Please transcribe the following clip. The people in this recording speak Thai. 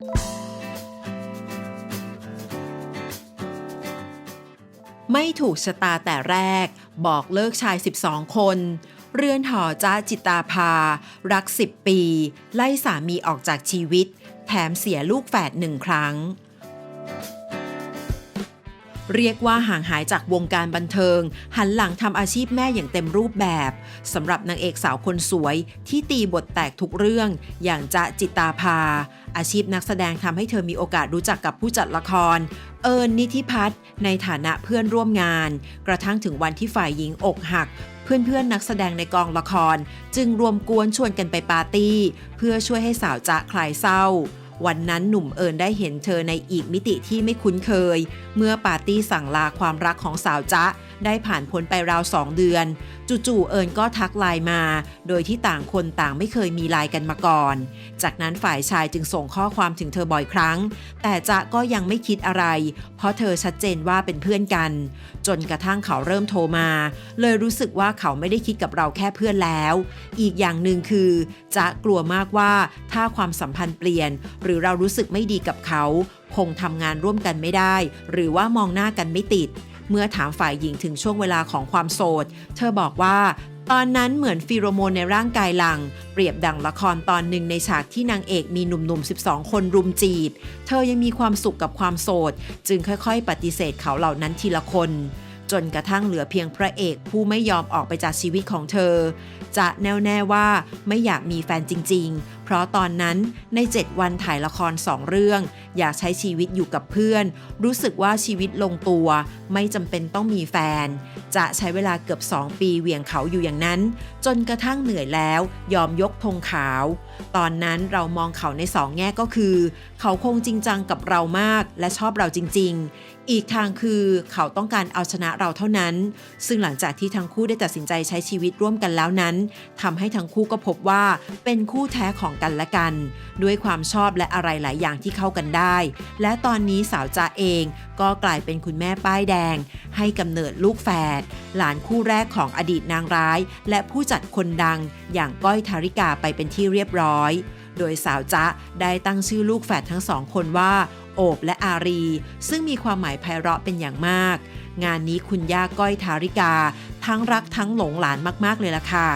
ไม่ถูกชะตาแต่แรก บอกเลิกชาย 12 คน เรือนหอจ้าจิตาภา รัก 10 ปี ไล่สามีออกจากชีวิต แถมเสียลูกแฝดหนึ่งครั้ง เรียกว่าห่างหายจากวงการบันเทิง หันหลังทำอาชีพแม่อย่างเต็มรูปแบบสำหรับนางเอกสาวคนสวย ที่ตีบทแตกทุกเรื่อง อย่างจะจิตาภา อาชีพนักแสดงทำให้เธอมีโอกาสรู้จักกับผู้จัดละคร เอิญนิธิพัฒน์ในฐานะเพื่อนร่วมงาน กระทั่งถึงวันที่ฝ่ายหญิงอกหักเพื่อนๆนักแสดงในกองละคร จึงรวมกวนชวนกันไปปาร์ตี้ เพื่อช่วยให้สาวจะคลายเศร้า วันนั้นหนุ่มเอิญได้เห็นเธอในอีกมิติที่ไม่คุ้นเคย เมื่อปาร์ตี้สั่งลาความรักของสาวจ๊ะ ได้ผ่านพ้นไปราวสองเดือน จู่ๆเอิญก็ทักไลน์มา โดยที่ต่างคนต่างไม่เคยมีไลน์กันมาก่อน จากนั้นฝ่ายชายจึงส่งข้อความถึงเธอบ่อยครั้ง แต่จ๊ะก็ยังไม่คิดอะไร เพราะเธอชัดเจนว่าเป็นเพื่อนกัน จนกระทั่งเขาเริ่มโทรมา เลยรู้สึกว่าเขาไม่ได้คิดกับเราแค่เพื่อนแล้ว อีกอย่างหนึ่งคือจ๊ะกลัวมากว่าถ้าความสัมพันธ์เปลี่ยนหรือเรารู้สึกไม่ดีกับเขา คงทำงานร่วมกันไม่ได้ หรือว่ามองหน้ากันไม่ติด เมื่อถามฝ่ายหญิงถึงช่วงเวลาของความโสด เธอบอกว่า ตอนนั้นเหมือนฟีโรโมนในร่างกายหลัง เปรียบดังละครตอนหนึ่งในฉากที่นางเอกมีหนุ่มๆ 12 คนรุมจีบ เธอยังมีความสุขกับความโสด จึงค่อยๆ ปฏิเสธเขาเหล่านั้นทีละคน จนกระทั่งเหลือเพียงพระเอกผู้ไม่ยอมออกไปจากชีวิตของเธอ จะแน่วแน่ว่าไม่อยากมีแฟนจริง ๆ เพราะตอนนั้นใน 7 วันถ่ายละครสองเรื่อง อยากใช้ชีวิตอยู่กับเพื่อน รู้สึกว่าชีวิตลงตัว ไม่จำเป็นต้องมีแฟน จะใช้เวลาเกือบ 2 ปีเหวี่ยงเขาอยู่อย่างนั้น จนกระทั่งเหนื่อยแล้ว ยอมยกธงขาว ตอนนั้นเรามองเขาในสองแง่ก็คือ เขาคงจริงจังกับเรามากและชอบเราจริง ๆ อีกทางคือเขาต้องการเอาชนะเราเท่านั้น ซึ่งหลังจากที่ทั้งคู่ได้ตัดสินใจใช้ชีวิตร่วมกันแล้วนั้นทำให้ทั้งคู่ก็พบว่าเป็นคู่แท้ของกันและกัน ด้วยความชอบและอะไรหลายอย่างที่เข้ากันได้ และตอนนี้สาวจาเองก็กลายเป็นคุณแม่ป้ายแดง ให้กำเนิดลูกแฝดหลานคู่แรกของอดีตนางร้าย และผู้จัดคนดังอย่างก้อยทาริกาไปเป็นที่เรียบร้อย โดยสาวจ๊ะได้ตั้งชื่อลูกแฝดทั้งสองคนว่า โอบและอารี ซึ่งมีความหมายไพเราะเป็นอย่างมากงานนี้คุณย่าก้อยทาริกา ทั้งรักทั้งหลงหลานมาก ๆ เลยล่ะค่ะ